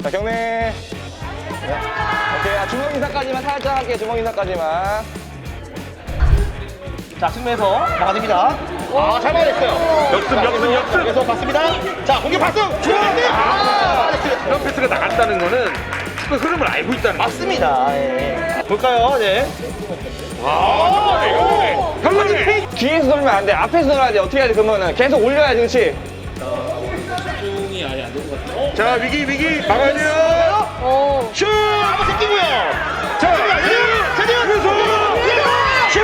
자, 경례. 네. 오케이, 아, 주먹 인사까지만 살짝 할게요, 주먹 인사까지만. 자, 측면에서 막아냅니다. 아, 잘 막아냈어요. 역습, 역습, 역습. 계속 봤습니다. 자, 공격 박수! 중앙한테! 아, 알렉스. 이런 패스가 나간다는 거는 축구 흐름을 알고 있다는 거. 맞습니다. 예. 볼까요? 네. 아, 형님! 뒤에서 돌면 안 돼. 앞에서 돌아야 돼. 어떻게 해야 돼, 그러면은. 계속 올려야지, 그렇지? 자, 위기, 위기, 막아야 돼요! 슛! 한번 생기고요. 자, 제대로! 그래서! 슛!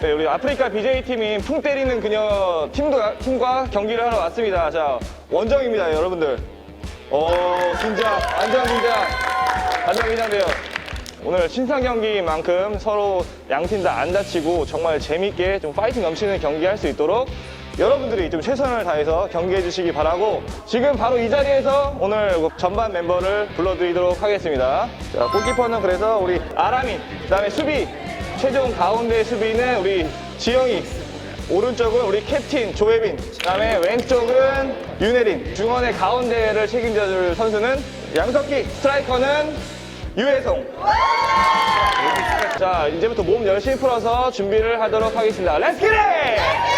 네, 우리 아프리카 BJ 팀인 풍 때리는 그녀 팀도, 팀과 경기를 하러 왔습니다. 자, 원정입니다, 여러분들. 오, 긴장, 완전 긴장. 완전 긴장돼요. 오늘 신상 경기인 만큼 서로 양팀 다 안 다치고 정말 재밌게 좀 파이팅 넘치는 경기 할 수 있도록 여러분들이 좀 최선을 다해서 경기해 주시기 바라고 지금 바로 이 자리에서 오늘 전반 멤버를 불러드리도록 하겠습니다. 자, 골키퍼는 그래서 우리 아람이, 그 다음에 수비, 최종 가운데 수비는 우리 지영이, 오른쪽은 우리 캡틴 조혜빈, 그 다음에 왼쪽은 윤혜린, 중원의 가운데를 책임져줄 선수는 양석기, 스트라이커는 유혜성. 자, 이제부터 몸 열심히 풀어서 준비를 하도록 하겠습니다. 렛츠 기릿!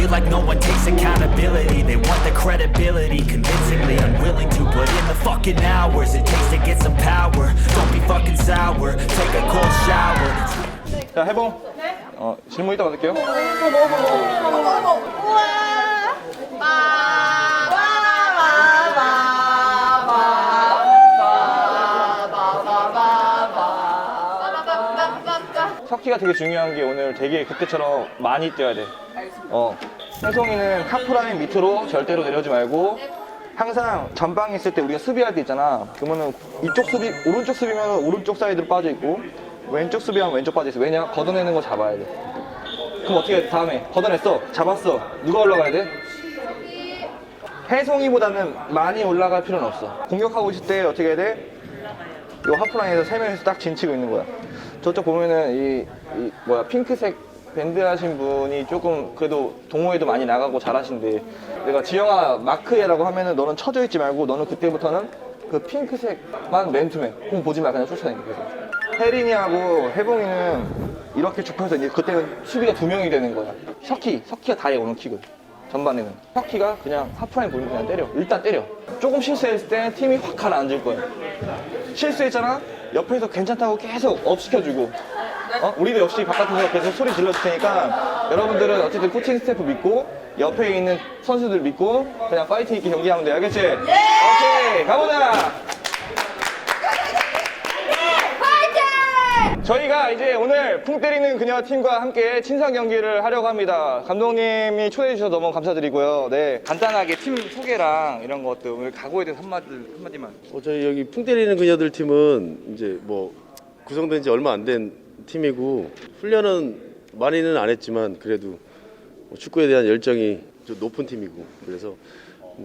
feel like no one takes accountability. They want the credibility, convincingly unwilling to put in the fucking hours it takes to get some power. Don't be fucking sour, take a cold shower. 자, 해봉. 어, 질문 이따 받을게요. 석기가 되게 중요한 게 오늘 되게 그때처럼 많이 뛰어야 돼. 어. 혜송이는 하프라인 밑으로 절대로 내려오지 말고 항상 전방에 있을 때 우리가 수비할 때 있잖아. 그러면은 이쪽 수비, 오른쪽 수비면 오른쪽 사이드로 빠져 있고 왼쪽 수비하면 왼쪽 빠져 있어. 왜냐? 걷어내는 거 잡아야 돼. 그럼 어떻게 해? 다음에 걷어냈어. 잡았어. 누가 올라가야 돼? 혜송이보다는 많이 올라갈 필요는 없어. 공격하고 있을 때 어떻게 해야 돼? 요 하프라인에서 세 명이서 딱 진치고 있는 거야. 저쪽 보면은 이, 이 뭐야 핑크색 밴드 하신 분이 조금 그래도 동호회도 많이 나가고 잘하신데 내가 지영아 마크해라고 하면은 너는 쳐져 있지 말고 너는 그때부터는 그 핑크색만 맨투맨. 공 보지 마. 그냥 쫓아다니게. 계속 혜린이하고 혜봉이는 이렇게 쭉 펴서 이제 그때는 수비가 두 명이 되는 거야. 석희 석희가 다해 오는 킥을. 전반에는. 석희가 그냥 하프라인 보면 그냥 때려. 일단 때려. 조금 실수했을 때 팀이 확 가라앉을 거야. 실수했잖아? 옆에서 괜찮다고 계속 업 시켜주고 어? 우리도 역시 바깥에서 계속 소리 질러줄 테니까 여러분들은 어쨌든 코칭 스태프 믿고 옆에 있는 선수들 믿고 그냥 파이팅 있게 경기하면 돼 알겠지? 오케이 가보자 저희가 이제 오늘 풍 때리는 그녀 팀과 함께 친선 경기를 하려고 합니다. 감독님이 초대해 주셔서 너무 감사드리고요. 네, 간단하게 팀 소개랑 이런 것들 오늘 각오에 대해서 한마디 한마디만. 어, 저희 여기 풍 때리는 그녀들 팀은 이제 뭐 구성된 지 얼마 안 된 팀이고 훈련은 많이는 안 했지만 그래도 뭐 축구에 대한 열정이 좀 높은 팀이고 그래서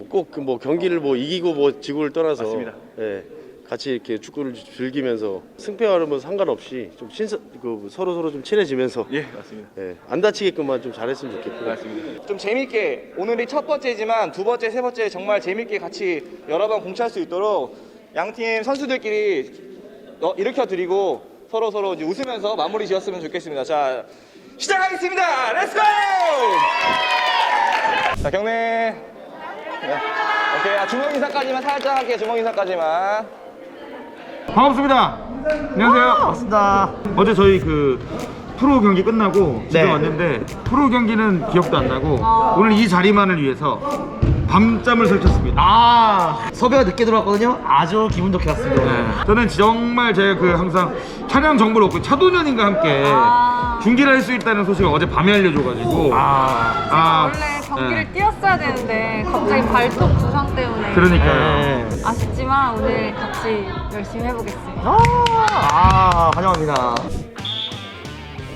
꼭그뭐 경기를 뭐 이기고 뭐 지고를 떠나서 맞습니다. 예, 같이 이렇게 축구를 즐기면서 승패와는 뭐 상관없이 좀 신선 그 서로 서로 좀 친해지면서 예, 맞습니다. 예, 안 다치게끔만 좀 잘했으면 좋겠고 맞습니다. 좀 재밌게 오늘이 첫 번째지만 두 번째, 세 번째 정말 재밌게 같이 여러 번 공치할 수 있도록 양 팀 선수들끼리 어, 일으켜 드리고 서로 서로 이제 웃으면서 마무리 지었으면 좋겠습니다. 자, 시작하겠습니다. 렛츠고! 자, 경례. 네. 오케이, 아, 주먹 인사까지만 살짝 할게요. 주먹 인사까지만. 반갑습니다. 안녕하세요. 반갑습니다. 어제 저희 그 프로 경기 끝나고 집에 네. 왔는데 프로 경기는 기억도 안 나고 오늘 이 자리만을 위해서 밤잠을 설쳤습니다. 아, 섭외가 늦게 들어왔거든요. 아주 기분 좋게 왔습니다. 네. 저는 정말 제가 그 항상 촬영 정보를 얻고 차도년인과 함께 아. 중계를 할 수 있다는 소식을 어제 밤에 알려줘가지고 아, 아, 원래 경기를 네. 뛰었어야 되는데 갑자기 발톱 부상 때문에 그러니까요. 네. 아쉽지만 오늘 같이 열심히 해보겠습니다. 아, 환영합니다.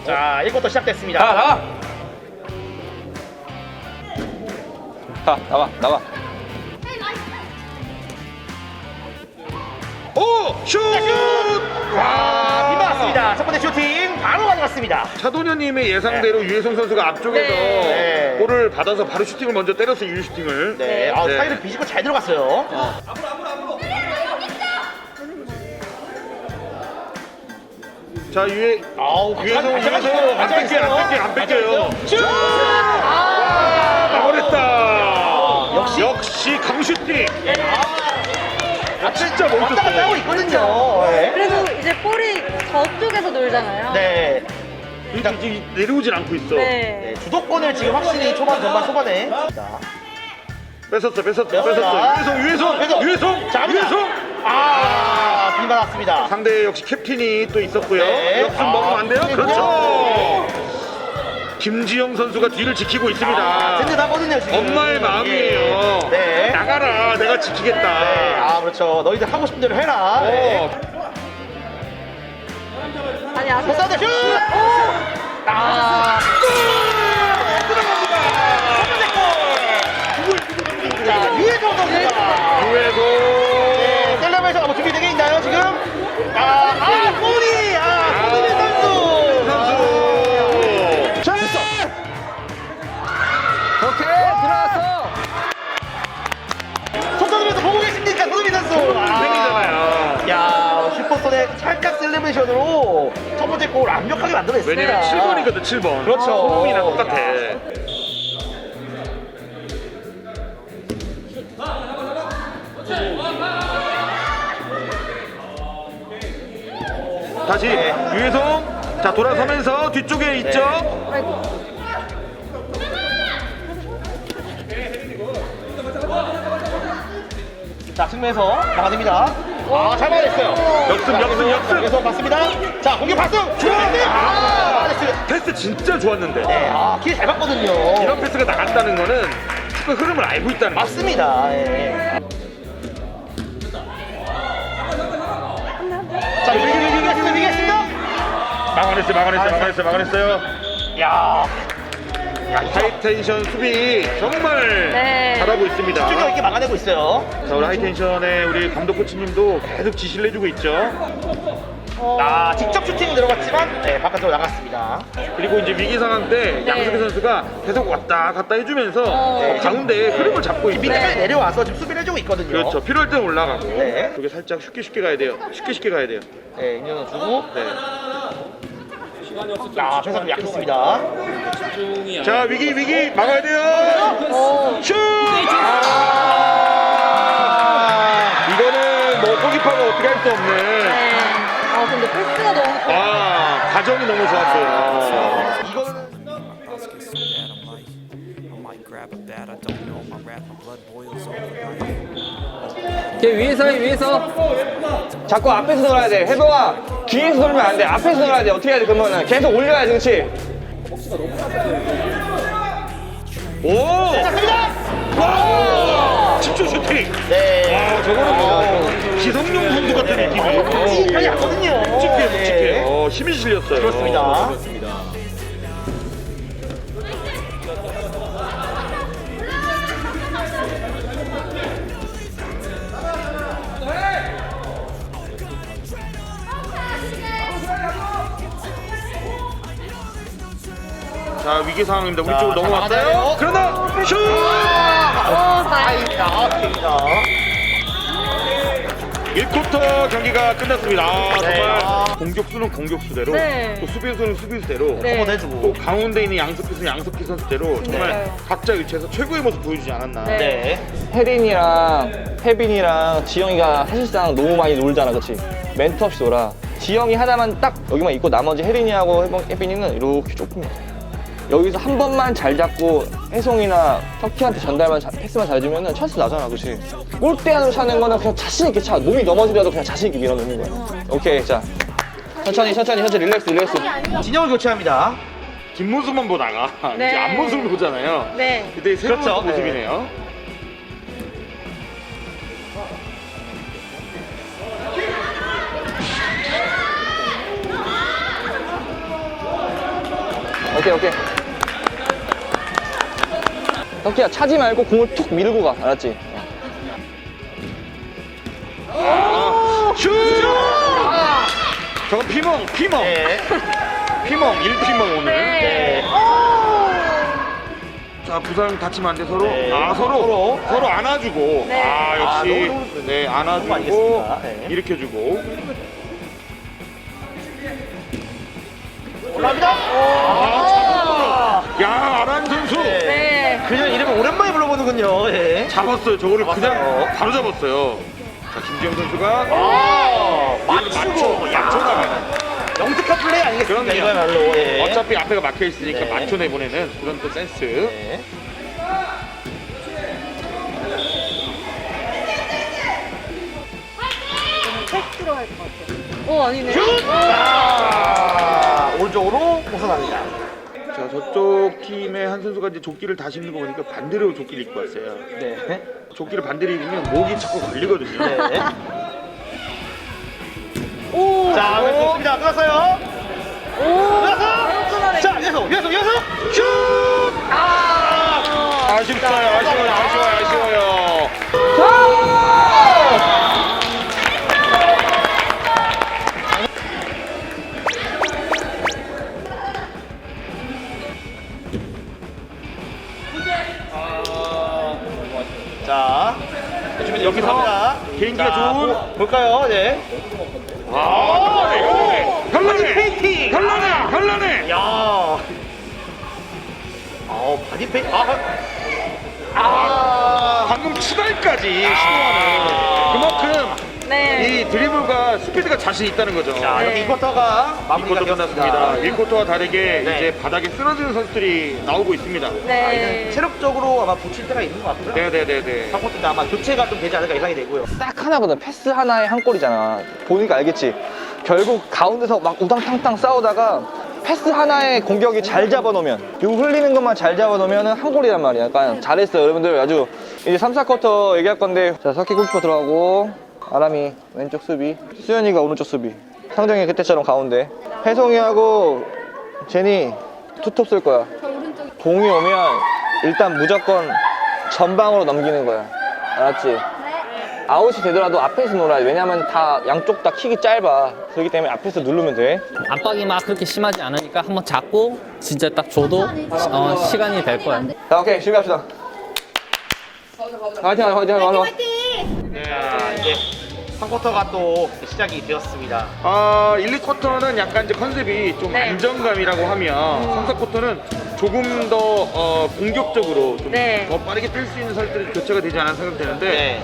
자, 1쿼터 시작됐습니다. 자, 나와! 자, 나와, 나와. 오! 슛! 아, 빗맞았습니다. 첫 번째 슈팅 바로 가져갔습니다. 차도년님의 예상대로 유혜성 선수가 앞쪽에서 네. 볼을 받아서 바로 슈팅을 먼저 때렸어요, 유슈팅을 네, 아, 사이를 비집고 잘 들어갔어요. 자, 유혜, 아우, 유혜성, 유혜성, 안 뺏겨요, 안 뺏겨요, 안 뺏겨요. 슛! 막아냈다. 역시. 역시 강슈팅. 아, 진짜 왔다 갔다 하고 멈췄어요. 있거든요. 네. 그래도 이제 볼이 저쪽에서 놀잖아요. 네. 이렇게 이제 내려오질 않고 있어. 네, 주도권을 지금 확실히 초반, 전반, 초반에. 자, 뺏었어, 뺏었어. 뺏었어. 유혜성, 뺏어. 유혜성, 자, 갑니다. 유혜성. 아, 빗맞았습니다. 상대 역시 캡틴이 또 있었고요. 네. 역습 아, 먹으면 안 돼요? 네. 그렇죠. 김지영 선수가 뒤를 지키고 있습니다. 아, 든든하거든요, 지금. 엄마의 마음이에요. 예. 네. 나가라, 내가 지키겠다. 네, 아, 그렇죠. 너희들 하고 싶은 대로 해라. 네. 어, 아니 패스하자, 슛! 아, 자, 선수? 아. 야, 슈퍼손의 찰칵 셀레브레이션으로 첫 번째 골 완벽하게 만들어냈습니다. 왜냐면 7번이거든, 7번. 그렇죠. 손흥민이랑 똑같아. 다시 유혜성 자 돌아서면서 뒤쪽에 있죠 아이고 자, 측면에서 나가됩니다. 아, 잘 막아냈어요. 역습 역습 역습 계속 봤습니다. 자, 공격 파스! 중앙에! 아, 막아냈어요. 패스 진짜 좋았는데 네, 아, 길 잘 봤거든요. 이런 패스가 나간다는 거는 축구 흐름을 알고 있다는 거 맞습니다. 예. 자, 위기, 위기, 위기, 위기, 위기했습니다. 막아냈어요 막아냈어요 막아냈어요 막아냈어요 야, 하이텐션 수비 정말 네. 잘하고 있습니다 집중력 있게 막아내고 있어요. 자 우리 하이텐션의 우리 감독 코치님도 계속 지시를 해주고 있죠 아, 직접 슈팅 들어갔지만, 네, 바깥으로 나갔습니다. 그리고 이제 위기 상황 때 양석희 선수가 계속 왔다 갔다 해주면서 어. 가운데 흐름을 잡고 있습니다 밑에까지 내려와서 지금 수비를 해주고 있거든요. 그렇죠 필요할 땐 올라가고 네. 저게 살짝 쉽게 쉽게 가야 돼요 쉽게 쉽게 가야 돼요 네, 임현호 주고. 네. 아, 패스 좀 약했습니다. 자 위기 위기 막아야 돼요 슛 아, 이거는 뭐 골키퍼가 어떻게 할 수 없는 네. 아 근데 패스가 너무 좋아. 아 과정이 너무 좋았어요 이거는 I might grab a bat, I don't know my wrath, my blood boils over. 걔 위에서 해, 위에서. 자꾸 앞에서 놀아야 돼. 해보아. 뒤에서 놀면 안 돼. 앞에서 놀아야 돼. 어떻게 해야 돼, 그러면은. 계속 올려야지, 그치? 오 와! 집중 슈팅 네. 아 저거는 뭐 기성용 선수 같은 느낌이에요 편이 약거든요. 묵직해 묵직해 네. 어, 힘이 실렸어요 그렇습니다. 자 위기 상황입니다 우리 자, 쪽으로 자, 넘어왔어요. 그러나 슛 어, 다행. 아이다, 아닙니다. 1쿼터 경기가 끝났습니다 아, 네. 정말 아. 공격수는 공격수대로 네. 또 수비수는 수비수대로 네. 한번 해주고. 또 가운데 있는 양석기수는 양석기 선수대로 정말 그러니까요. 각자 위치에서 최고의 모습 보여주지 않았나 네. 네. 혜린이랑 혜빈이랑 지영이가 사실상 너무 많이 놀잖아, 그치? 멘트 없이 놀아. 지영이 하나만 딱 여기만 있고 나머지 혜린이하고 혜빈- 혜빈이는 이렇게 조금 여기서 한 번만 잘 잡고 혜송이나 터키한테 전달만 자- 패스만 잘해주면은 찬스 나잖아, 그렇지? 골대 안으로 차는 거는 그냥 자신 있게 차. 몸이 넘어지더라도 그냥 자신 있게 밀어넣는 거야. 오케이, 자 천천히, 천천히, 천천히 릴렉스, 릴렉스. 진영을 교체합니다. 뒷모습만 보다가 네. 이제 앞모습을 보잖아요. 네. 그때 새로운 그렇죠. 또 모습이네요. 오케이, 오케이. 터키야 차지 말고 공을 툭 밀고 가, 알았지? 슛! 저거 피멍, 피멍. 네. 피멍, 일피멍 오늘. 네. 자, 부상 다치면 안 돼, 서로. 네. 아, 서로. 서로. 안아주고. 네. 아, 역시. 아, 너무 네, 안아주고. 알겠습니다. 네. 일으켜주고. 올라갑니다. 야, 아란 선수. 네. 그냥 이름을 오랜만에 불러보는군요. 예. 잡았어요. 저거를 그냥 잡았어요. 바로 잡았어요. 자, 김지영 선수가. 아, 맞추고, 맞추고, 맞춰가면. 영특한 플레이 아니겠습니까? 그럼요. 이거야말로. 예. 어차피 앞에가 막혀 있으니까 네. 맞춰 내보내는 그런 또 센스. 네. 패스로 할것 같아요. 오, 아니네. 아, 오른쪽으로 벗어납니다. 자, 저쪽 팀의 한 선수가 이제 조끼를 다시 입는 거 보니까 반대로 조끼를 입고 왔어요. 네. 조끼를 반대로 입으면 목이 자꾸 걸리거든요. 네. 자, 왼쪽입니다. 끊었어요. 끊었어. 자, 계속, 계속, 계속. 슛! 아! 아쉬워요, 아쉬워요, 아쉬워요. 준비 여기서. 개인기가 자, 좋은- 보- 볼까요? 네. 아, 현란해, 현란해. 페이팅! 현란해, 현란해. 야. 아, 바디 페이. 아, 아. 방금 추가까지 시도하는 그만큼 네. 이 드리블과 스피드가 자신 있다는 거죠. 자, 이렇게 네. 2쿼터가 마무리가 1쿼터 끝났습니다. 되었습니다. 1쿼터와 다르게 네. 이제 바닥에 쓰러지는 선수들이 나오고 있습니다. 네. 체력적으로 아마 붙일 때가 있는 것 같고요. 네 네 네 네. 3쿼터 때 아마 교체가 좀 되지 않을까 예상이 되고요. 딱 하나거든. 패스 하나에 한 골이잖아. 보니까 알겠지. 결국 가운데서 막 우당탕탕 싸우다가 패스 하나에 공격이 잘 잡아놓으면 요 흘리는 것만 잘 잡아놓으면 한 골이란 말이야. 약간 잘했어요. 여러분들 아주 이제 3, 4쿼터 얘기할 건데 자 석희 골키퍼 들어가고 아람이 왼쪽 수비 수현이가 오른쪽 수비 상정이 그때처럼 가운데 혜송이하고 제니 투톱 쓸 거야. 공이 오면 일단 무조건 전방으로 넘기는 거야. 알았지? 아웃이 되더라도 앞에서 놀아야 돼. 왜냐면 다 양쪽 다 킥이 짧아. 그렇기 때문에 앞에서 누르면 돼. 압박이 막 그렇게 심하지 않으니까 한번 잡고 진짜 딱 줘도 어, 시간이 될 거야. 자, 오케이. 준비합시다. 화이팅, 화이팅, 화이팅, 화이팅. 자, 이제 3쿼터가 또 시작이 되었습니다. 아, 1, 2쿼터는 약간 이제 컨셉이 좀 네. 안정감이라고 하면 3, 4쿼터는 조금 더 어, 공격적으로 좀 더 네. 빠르게 뛸 수 있는 선수들이 교체가 되지 않았나 생각되는데 네.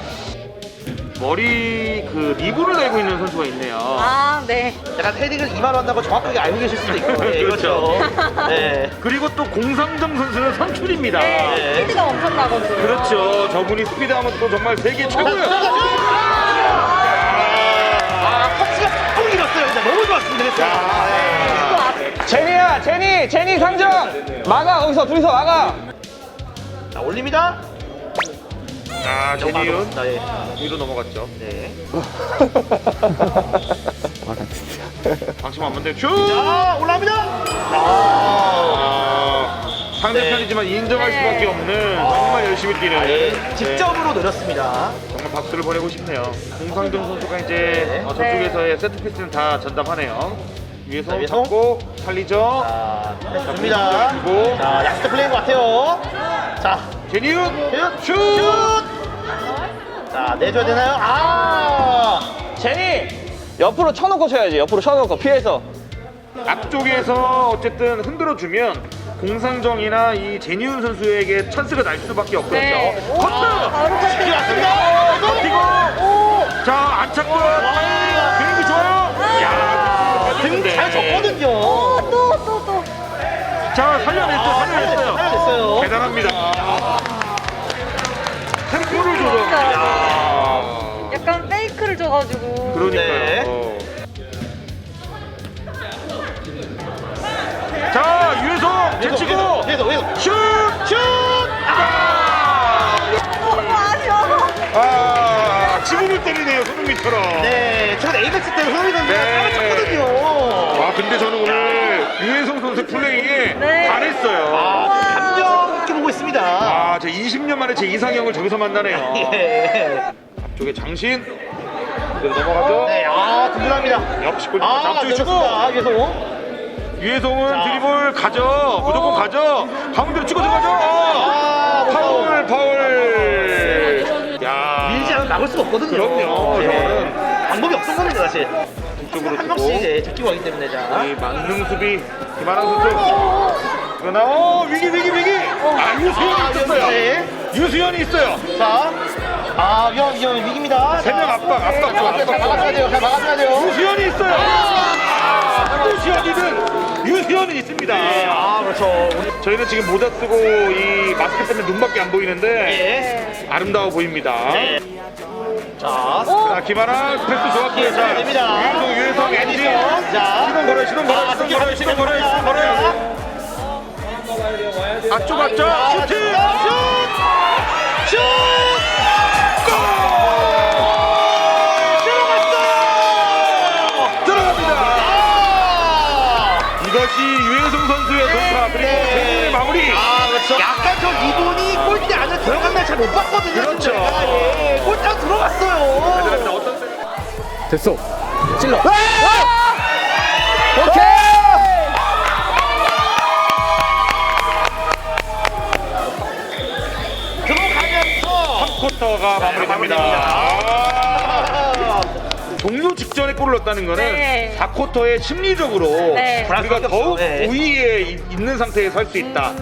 머리 그 리본을 달고 있는 선수가 있네요. 아, 네. 약간 헤딩을 2만 한다고 정확하게 알고 계실 수도 있고. 네, 그렇죠. 네. 그리고 또 공상정 선수는 선출입니다. 네. 스피드가 엄청나거든요. 그렇죠. 저분이 스피드하면 또 정말 세계 최고예요. 제니야, 제니, 제니 상정. 막아, 거기서 둘이서 막아. 자, 올립니다. 자, 제니윤 자, 예. 위로 넘어갔죠. 네. 방심 한번 돼. 슛! 자, 올라갑니다. 아, 아, 상대편이지만 인정할 네. 수밖에 없는 정말 열심히 뛰는 예. 직접으로 노렸습니다. 정말 박수를 보내고 싶네요. 공상정 선수가 이제 네. 어, 저쪽에서의 세트 피스는 다 전담하네요. 위에서 자, 위에서. 잡고 살리죠. 자, 줍니다. 그리고 자, 약속 플레이인 것 같아요. 자, 제니윤 슛! 슛! 자, 내줘야 되나요? 아! 제니, 옆으로 쳐놓고 쳐야지. 옆으로 쳐놓고 피해서. 앞쪽에서 어쨌든 흔들어 주면 공상정이나 이 제니윤 선수에게 찬스가 날 수밖에 없거든요. 네. 오, 커트! 바로 커트. 왔습니다. 버티고 오. 자 안착골 비행기 좋아요. 야 등잘 졌거든요. 또, 또, 또. 자 살려냈어 살려냈어요. 살려냈어요. 대단합니다. 템포를 조정. 약간 페이크를 줘가지고. 그러니까요. 네. 어. 자, 유해성 제치고 위에서 위에서 슛! 슛! 아! 어, 아쉬워. 아, 지붕을 때리네요, 손흥민처럼. 네, 최근 에이펙스 때 손흥민 선수가 네. 따라쳤거든요. 아, 근데 저는 오늘 유해성 선수 플레이에 네. 반했어요. 아, 감명 있게 보고 있습니다. 아, 제 20년 만에 제 이상형을 저기서 만나네요. 예. 앞쪽에 장신. 넘어가죠. 네, 아, 든든합니다. 역시 골 아, 앞쪽에 주고. 좋습니다. 계속. 유해성은 자. 드리블 가죠. 무조건 가죠. 가운데로 치고 들어가죠. 아, 파울, 파울. 야. 밀지 않으면 막을 수가 없거든요. 그럼요, 네. 저거는. 방법이 없던 겁니다, 사실. 이쪽으로 한 명씩 이제 잡히고 하기 때문에 자. 이 만능 수비 김하랑 선수. 그러나 어 위기 위기 위기. 아 유수현이 아, 있었어요. 네. 유수현이 있어요. 자, 아, 위험, 위험, 위기입니다. 세명 압박, 압박, 자, 압박. 잘 막아줘야 돼요. 잘 막아줘야 돼요. 유수현이 있어요. 아, 유수현이든 유수현은 있습니다. 아, 그렇죠. 우리- 저희는 지금 모자 쓰고 이 마스크 때문에 눈밖에 안 보이는데 예. 아름다워 보입니다. 네. 자, 자 김하랑 패스 좋았고요. 자 됩니다. 유해성 유해성 엔진. 자. 시동 걸어요 시동 걸어요 아, 시동 걸어요 시동 걸어요 시동 걸어요. 앞쪽 앞쪽 슈팅. 슛! 슛! 아! 이것이 유해성 선수의 돌파 그리고 네. 대국의 마무리. 아, 그렇죠. 약간 저 리본이 골대 안에 들어간 날 잘 못 봤거든요. 그렇죠. 예, 골대 안에 들어갔어요. 대단합니다. 어떤 세- 됐어. 찔러. 들어가면서 3쿼터가 마무리됩니다. 아, 종료 직전에 골을 넣었다는 거는 네. 4쿼터에 심리적으로 네. 우리가 더욱 네. 우위에 이- 있는 상태에 설수 있다.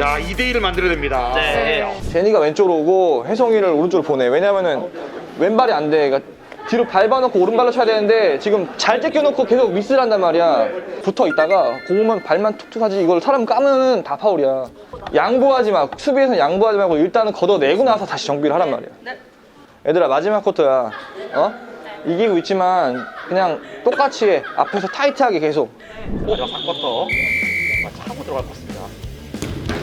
야, 2대1을 만들어야 됩니다. 네. 제니가 왼쪽으로 오고 혜성이를 오른쪽으로 보내. 왜냐면은 왼발이 안 돼. 그러니까 뒤로 밟아놓고 오른발로 쳐야 되는데 지금 잘 제껴놓고 계속 미스를 한단 말이야. 붙어 있다가 공만 발만 툭툭 하지 이걸 사람 까면은 다 파울이야. 양보하지 마. 수비에서는 양보하지 말고 일단은 걷어내고 나서 다시 정비를 하란 말이야. 얘들아 마지막 쿼터야. 어? 이기고 있지만 그냥 똑같이 해. 앞에서 타이트하게 계속. 마지막 4쿼터. 차고 들어갈 것 같습니다.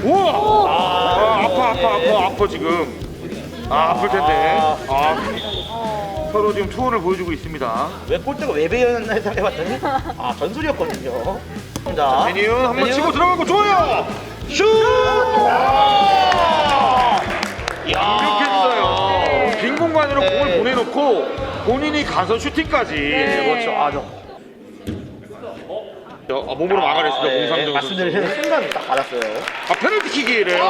우와! 아, 아파, 아파, 아파, 아파, 지금. 아, 아플 텐데. 아, 서로 지금 투혼을 보여주고 있습니다. 왜 골대가 왜 배였나 생각해봤더니 아 전술이었거든요. 자, 베니은 한번. 치고 들어가고 좋아요! 슛! 이렇게 했어요. 빈 공간으로 네. 공을 보내놓고 본인이 가서 슈팅까지. 그렇죠. 아, 저, 어, 몸으로 막아냈습니다, 예, 공상정 선수. 말씀드리는 순간 딱 받았어요. 아, 페널티킥이래요.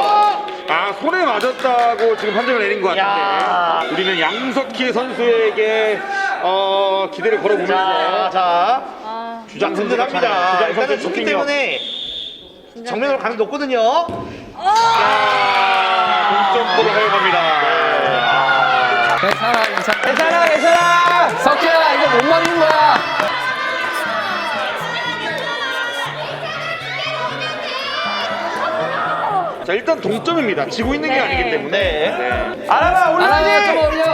아, 손에 맞았다고 지금 판정을 내린 것 야. 같은데. 우리는 양석희 선수에게 어, 기대를 자, 걸어보면서 자, 아, 주장 선수가 든든합니다. 주장 선수 일단은 좋기. 때문에 정면으로 가는 게 높거든요. 아, 괜찮아, 괜찮아. 석희야, 이거 못 막는 거야. 자, 일단 동점입니다. 지고 있는 게 네. 아니기 때문에. 네. 알아봐 하나, 올라가지. 좀 올려.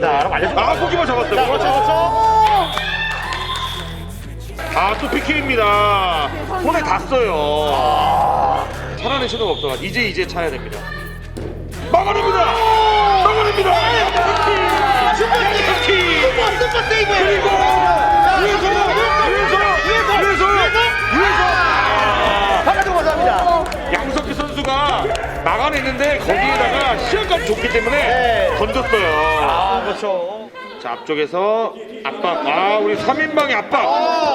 자, 그럼 알려줄게요. 아, 고기만 잡았어요. 자, 그렇죠, 그렇죠. 아, 또 PK입니다. 손에 닿았어요. 차라리 시도가 없어가지고 이제 이제 차야 됩니다. 막아냅니다. 막아냅니다. 슈퍼. 슈퍼 슈퍼 세이브. 그리고 위에서 위에서 위에서 위에서 바깥으로 감사합니다. 양석희 선수가 막아냈는데 거기에다가 시간까지 줬기 때문에 네. 던졌어요. 아, 그렇죠. 자 앞쪽에서 압박. 아 우리 3인방의 압박.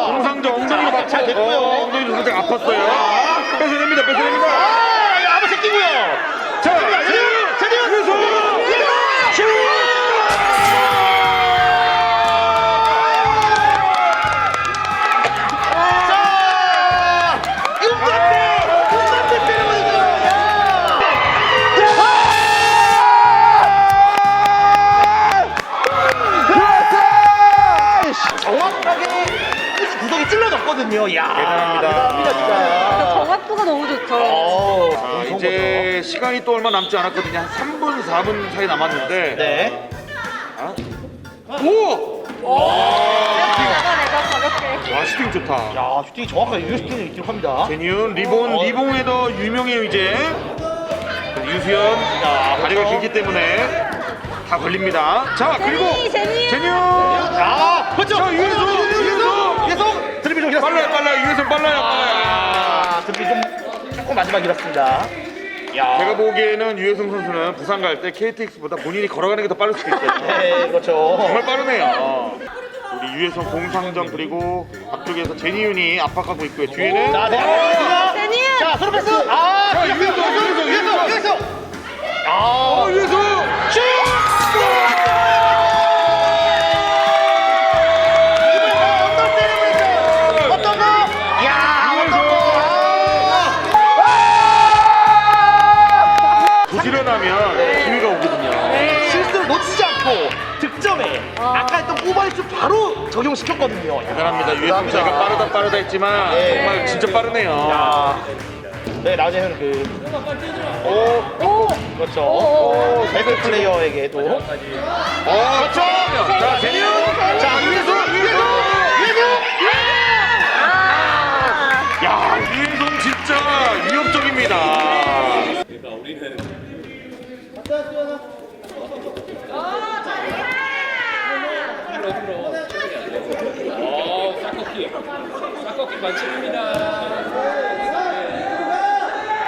홍상정 엉덩이가 자, 맞고 잘 됐고요. 어, 엉덩이도 살짝 아팠어요. 뺏어냅니다. 뺏어냅니다. 아, 이거 아무 새끼고요. 자 세디언, 세디언. 위에서 자, 음반대, 음반대 때려버리죠. 정확하게 구석이 찔러졌고 왔거든요. 야 대단합니다. 정확도가 너무 좋죠. 어, 자, 좋은 이제 시간이 또 얼마 남지 않았거든요. 한 3분, 4분 사이 남았는데. 네. 오! 잡아내자 가볍게. 와, 슈팅 좋다. 야 슈팅이 정확하게 유효 슈팅을 기록합니다. 제니윤, 리본, 리본에 더 유명해요, 이제. 유수연, 다리가 길기 때문에 다 걸립니다. 자, 그리고 제니, 제니. 제니윤! 아 그렇죠. 자, 유혜성! 유혜성 드리블 좀 길었습니다. 빨라요, 빨라요. 유혜성 빨라요, 빨라요. 아 드리블 좀 조금 마지막 길었습니다. 야. 제가 보기에는 유혜성 선수는 부산 갈 때 KTX보다 본인이 걸어가는 게 더 빠를 수도 있어요. 네 그렇죠. 정말 빠르네요. 우리 유혜성 공상정 그리고 앞쪽에서 제니윤이 압박하고 있고요. 뒤에는 자 내가 제니윤! 자 서로 패스. 아 적용시켰거든요. 대단합니다. 유혜성 제가 빠르다 빠르다 했지만 네. 정말 진짜 빠르네요. 네 나중에는 그 오! 그렇죠. 오. 배드 플레이어에게도 어, 그렇죠. 자, 제니윤! 자, 유혜성! 유혜성! 아! 야, 유혜성 진짜 위협적입니다.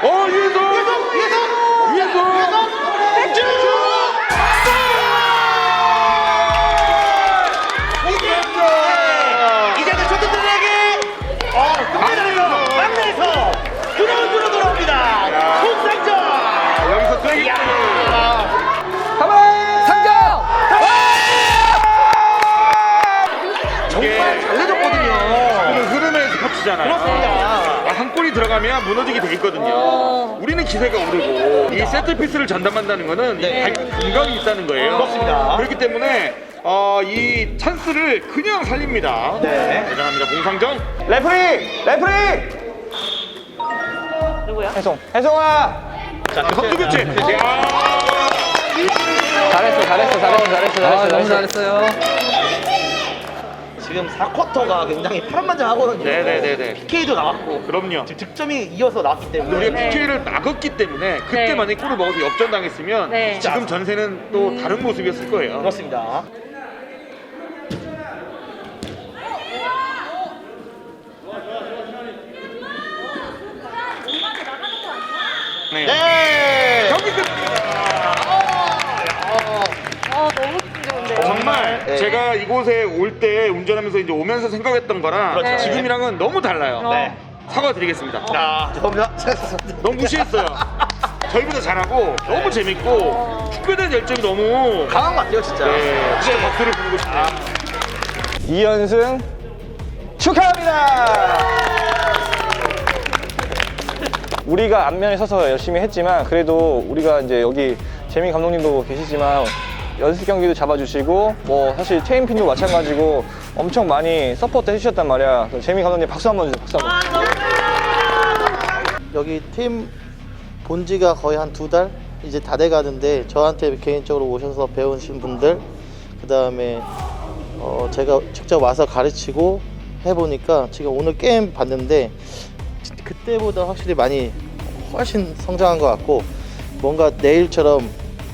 어, 유혜성! 유혜성! 유혜 스포츠잖아요. 그렇습니다. 아, 한 골이 들어가면 무너지게 돼 있거든요. 우리는 기세가 오르고 이 세트 피스를 전담한다는 거는 네. 갈 감각이 있다는 거예요. 그렇습니다. 그렇기 때문에 어, 이 찬스를 그냥 살립니다. 네. 대단합니다. 공상정. 레프리! 레프리! 누구야? 혜송. 혜송아! 자, 선두 교체. 야. 잘했어, 잘했어, 잘했어, 잘했어, 아, 잘했어. 너무 잘했어요. 지금 4쿼터가 굉장히 파란만장하거든요. 네네네네. PK도 나왔고 그럼요. 지금 득점이 이어서 나왔기 때문에 우리가 네. PK를 막았기 때문에 그때 네. 만약에 골을 먹어서 역전당했으면 네. 지금 전세는 또 다른 모습이었을 거예요. 그렇습니다. 네. 정말 네. 제가 이곳에 올 때 운전하면서 이제 오면서 생각했던 거랑 그렇죠. 지금이랑은 너무 달라요. 네. 사과드리겠습니다. 자, 죄송합니다. 너무 무시했어요. 저희보다 잘하고 너무 재밌고 축구에 대한 열정이 너무 강한 것 같아요, 진짜. 네, 진짜 박수를 부르고 싶네요. 2연승 축하합니다! 우리가 앞면에 서서 열심히 했지만 그래도 우리가 이제 여기 재민 감독님도 계시지만 연습 경기도 잡아주시고 뭐 사실 체인핀도 마찬가지고 엄청 많이 서포트 해주셨단 말이야. 재민 감독님 박수 한번 주세요. 박수 한번. 여기 팀 본 지가 거의 한 두 달 이제 다 돼 가는데 저한테 개인적으로 오셔서 배우신 분들 그 다음에 어 제가 직접 와서 가르치고 해보니까 지금 오늘 게임 봤는데 그때보다 확실히 많이 훨씬 성장한 것 같고 뭔가 내일처럼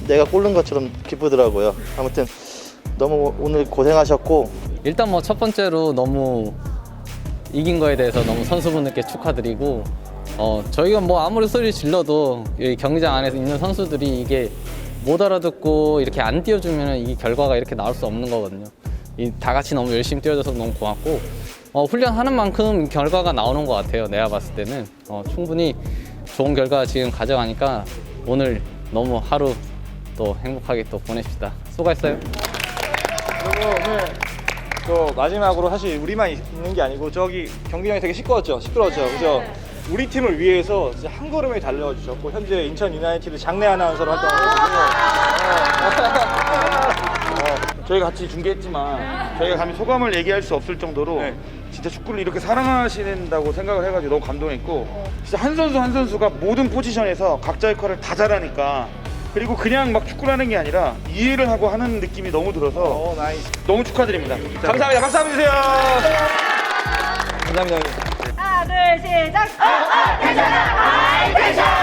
내가 꼴른 것처럼 기쁘더라고요. 아무튼 너무 오늘 고생하셨고 일단 뭐 첫 번째로 너무 이긴 거에 대해서 너무 선수분들께 축하드리고 어 저희가 뭐 아무리 소리 질러도 이 경기장 안에서 있는 선수들이 이게 못 알아듣고 이렇게 안 뛰어주면 이 결과가 이렇게 나올 수 없는 거거든요. 이 다 같이 너무 열심히 뛰어줘서 너무 고맙고 어, 훈련하는 만큼 결과가 나오는 것 같아요. 내가 봤을 때는 어, 충분히 좋은 결과 지금 가져가니까 오늘 너무 하루 또 행복하게 또 보내십시다. 수고했어요. 그리고 오늘 또 마지막으로 사실 우리만 있는 게 아니고 저기 경기장이 되게 시끄럽죠. 시끄러웠죠. 그죠? 우리 팀을 위해서 진짜 한 걸음에 달려주셨고 현재 인천 유나이티드 장내 아나운서로 활동하고 계시고 어, 어, 저희가 같이 중계했지만 저희가 감히 소감을 얘기할 수 없을 정도로 네. 진짜 축구를 이렇게 사랑하신다고 생각을 해가지고 너무 감동했고 진짜 한 선수 한 선수가 모든 포지션에서 각자 역할을 다 잘하니까 그리고 그냥 막 축구를 하는 게 아니라 이해를 하고 하는 느낌이 너무 들어서 오 나이스. 너무 축하드립니다. 감사합니다. 박수 한번 주세요. 감사합니다. 하나, 둘, 시작. 어, 어, 괜찮아.